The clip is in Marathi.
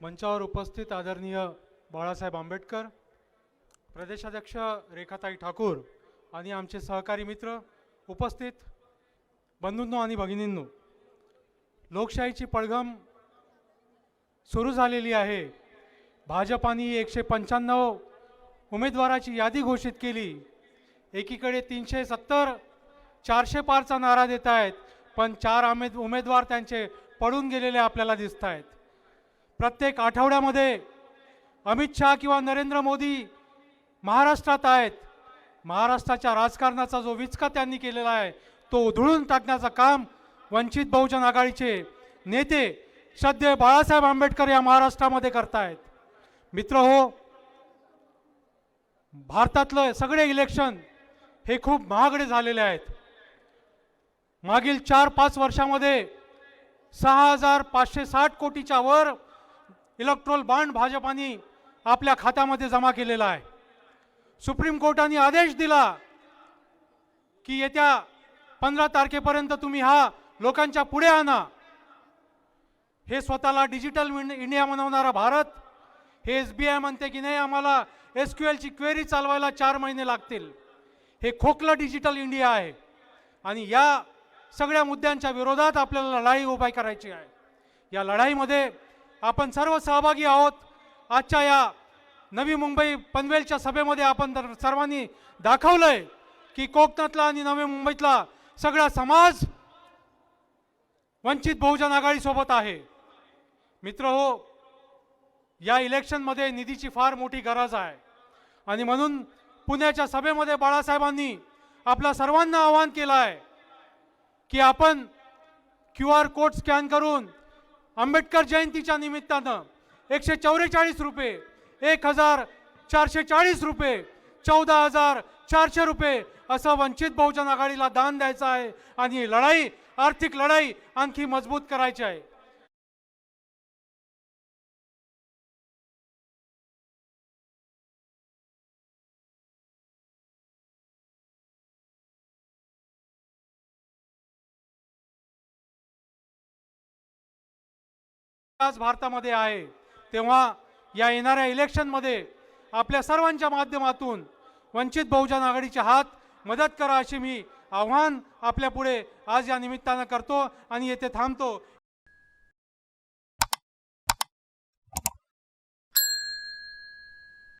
मंचावर उपस्थित आदरणीय बाळासाहेब आंबेडकर प्रदेशाध्यक्ष रेखाताई ठाकूर आणि आमचे सहकारी मित्र उपस्थित बंधूंनो आणि भगिनींनो लोकशाहीची पळघम सुरू झालेली आहे. भाजपाने एकशे पंच्याण्णव उमेदवाराची यादी घोषित केली. एकीकडे तीनशे सत्तर चारशे पारचा नारा देत आहेत पण चार आमेद उमेदवार त्यांचे पडून गेलेले आपल्याला दिसत आहेत प्रत्येक आठवड्यामध्ये अमित शहा किंवा नरेंद्र मोदी महाराष्ट्रात आहेत. महाराष्ट्राच्या राजकारणाचा जो विचका त्यांनी केलेला आहे तो उधळून टाकण्याचं काम वंचित बहुजन आघाडीचे नेते श्रद्धेय बाळासाहेब आंबेडकर या महाराष्ट्रामध्ये करतायत. मित्र हो भारतातलं सगळे इलेक्शन हे खूप महागडे झालेले आहेत. मागील चार पाच वर्षामध्ये सहा हजार पाचशे साठ कोटीच्या वर इलेक्ट्रोल बॉन्ड भाजपाने आपल्या खात्यामध्ये जमा केलेला आहे. सुप्रीम कोर्टाने आदेश दिला की येत्या पंधरा तारखेपर्यंत तुम्ही हा लोकांच्या पुढे आणा. हे स्वतःला डिजिटल इंडिया म्हणवणारा भारत हे एस बी आय म्हणते की नाही आम्हाला एस क्यू एलची क्वेरी चालवायला चार महिने लागतील. हे खोकलं डिजिटल इंडिया आहे आणि या सगळ्या मुद्द्यांच्या विरोधात आपल्याला लढाई उभा करायची आहे. या लढाईमध्ये आपण सर्व सहभागी आहोत. आजच्या या नवी मुंबई पनवेलच्या सभेमध्ये आपण तर सर्वांनी आहे की कोकणातला आणि नवी मुंबईतला सगळा समाज वंचित बहुजन आघाडीसोबत आहे. मित्र हो या इलेक्शनमध्ये निधीची फार मोठी गरज आहे. आणि म्हणून पुण्याच्या सभेमध्ये बाळासाहेबांनी आपल्या सर्वांना आवाहन केलं आहे की आपण क्यू आर कोड स्कॅन करून आंबेडकर जयंतीच्या निमित्तानं एकशे चौवेचाळीस रुपये एक हजार चारशे चाळीस रुपये चौदा हजार चारशे रुपये असं वंचित बहुजन आघाडीला दान द्यायचं आहे आणि लढाई आर्थिक लढाई आणखी मजबूत करायची आहे. आज भारतामध्ये आहे. तेव्हा या येणाऱ्या इलेक्शनमध्ये आपल्या सर्वांच्या माध्यमातून वंचित बहुजन आघाडीचे हात मदत करा अशी मी आव्हान आपल्या पुढे आज या निमित्तानं करतो आणि येथे थांबतो.